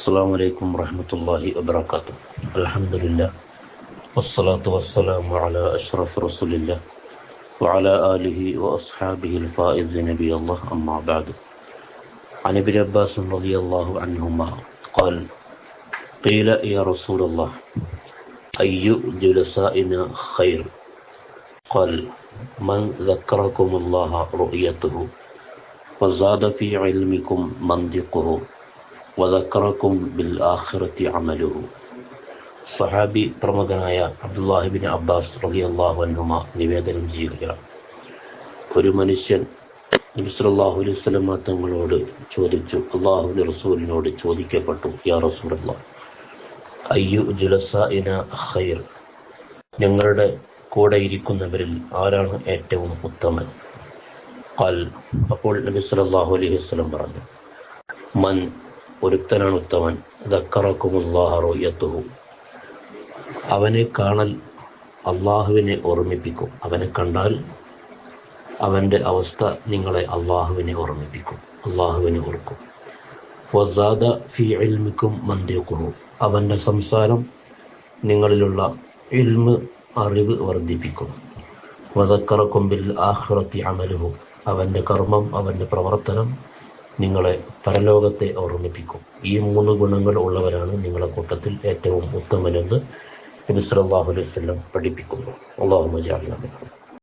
السلام عليكم ورحمة الله وبركاته. الحمد لله. والصلاة والسلام على أشرف رسول الله وعلى آله وأصحابه الفائز نبي الله. أما بعد. عن ابن عباس رضي الله عنهما قال قيل يا رسول الله أي جلسائنا خير. قال من ذكركم الله رؤيته وزاد في علمكم منطقه. വദക്കറക്കും ബിൽ ആഖിറത്തി അമലുഹു. സഹാബി പ്രമുഖനായ അബ്ദുല്ലാഹിബിൻ അബ്ബാസ് റളിയല്ലാഹു അൻഹുമ നിവേദനം ചെയ്യുകയാണ്. ഒരു മനുഷ്യൻ നബിസ്വല്ലാഹു അലൈഹി വസല്ലമ തങ്ങളോട് ചോദിച്ചു അള്ളാഹുവിന്റെ റസൂലിനോട് ചോദിക്കപ്പെട്ടു യാ റസൂലല്ലാ അയ്യു ജുലസാഇന ഖൈർ? ഞങ്ങളുടെ കൂടെ ഇരിക്കുന്നവരിൽ ആരാണ് ഏറ്റവും ഉത്തമൻ? അപ്പോൾ നബി സല്ലല്ലാഹു അലൈഹി വസല്ലം പറഞ്ഞു മൻ ഒരുത്തനാണ് ഉത്തമൻ. ദക്കറക്കുമുല്ലാഹറോയത്തുഹു അവനെ കാണൽ അള്ളാഹുവിനെ ഓർമ്മിപ്പിക്കും. അവനെ കണ്ടാൽ അവന്റെ അവസ്ഥ നിങ്ങളെ അള്ളാഹുവിനെ ഓർമ്മിപ്പിക്കും. അള്ളാഹുവിനെ ഓർക്കും. വസാദ ഫി ഇൽമിക്കും മന്ദിയക്കുഹു അവന്റെ സംസാരം നിങ്ങളിലുള്ള ഇൽമ് അറിവ് വർദ്ധിപ്പിക്കും. വതക്കറക്കും ബിൽ ആഹ്റത്തി അമലുഹു. അവന്റെ കർമ്മം അവന്റെ പ്രവർത്തനം നിങ്ങളെ പരലോകത്തെ ഓർമ്മിപ്പിക്കും. ഈ മൂന്ന് ഗുണങ്ങൾ ഉള്ളവരാണ് നിങ്ങളെ കൂട്ടത്തിൽ ഏറ്റവും ഉത്തമനെന്ന് നബി സല്ലല്ലാഹു അലൈഹി വസല്ലം പഠിപ്പിക്കുന്നു. അള്ളാഹു മജാലിനാണ്